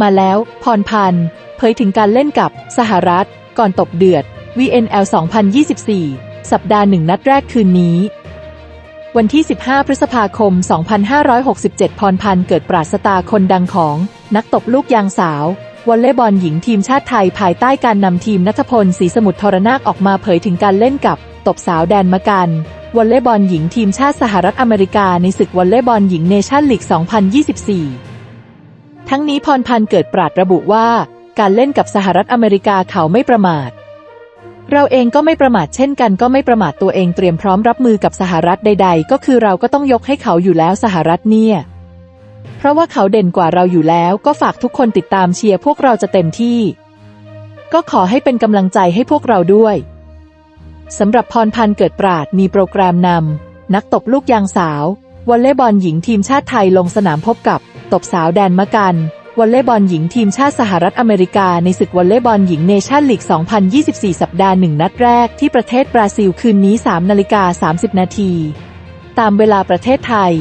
มาแล้วพรพันธ์เผยถึงการเล่นกับสหรัฐ ก่อนตบเดือด VNL 2024 สัปดาห์หนึ่งนัดแรกคืนนี้ วันที่ 15 พฤษภาคม 2567 พรพันธ์เกิดปราศตาคนดังของนักตบลูกยางสาววอลเลย์บอลหญิงทีมชาติไทยภายใต้การนำทีมนัทพลศรีสมุทรทรนาคออกมาเผยถึงการเล่นกับตบสาวแดนมะกันวอลเลย์บอลหญิงทีมชาติสหรัฐอเมริกาในศึกวอลเลย์บอลหญิงเนชั่นลีก 2024 ทั้งนี้พรพันธ์เกิดปราดระบุว่า การเล่นกับสหรัฐอเมริกาเขาไม่ประมาท เราเองก็ไม่ประมาทเช่นกันก็ไม่ประมาทตัวเองเตรียมพร้อมรับมือกับสหรัฐใด ๆ ก็คือเราก็ต้องยกให้เขาอยู่แล้วสหรัฐเนี่ย เพราะว่าเขาเด่นกว่าเราอยู่แล้วก็ฝากทุกคนติดตามเชียร์พวกเราจะเต็มที่ ก็ขอให้เป็นกำลังใจให้พวกเราด้วยสำหรับพรพันธ์เกิดปราดมีโปรแกรมนำนักตบลูกยางสาววอลเลย์บอลหญิงทีมชาติไทยลงสนามพบกับ ตบสาวแดนมะกันวอลเลย์บอลหญิงทีมชาติสหรัฐอเมริกาในศึกวอลเลย์บอลหญิงเนชั่นลีก 2024 สัปดาห์หนึ่งนัดแรกที่ประเทศบราซิลคืนนี้ 3 นาฬิกา 30 นาที ตามเวลาประเทศไทย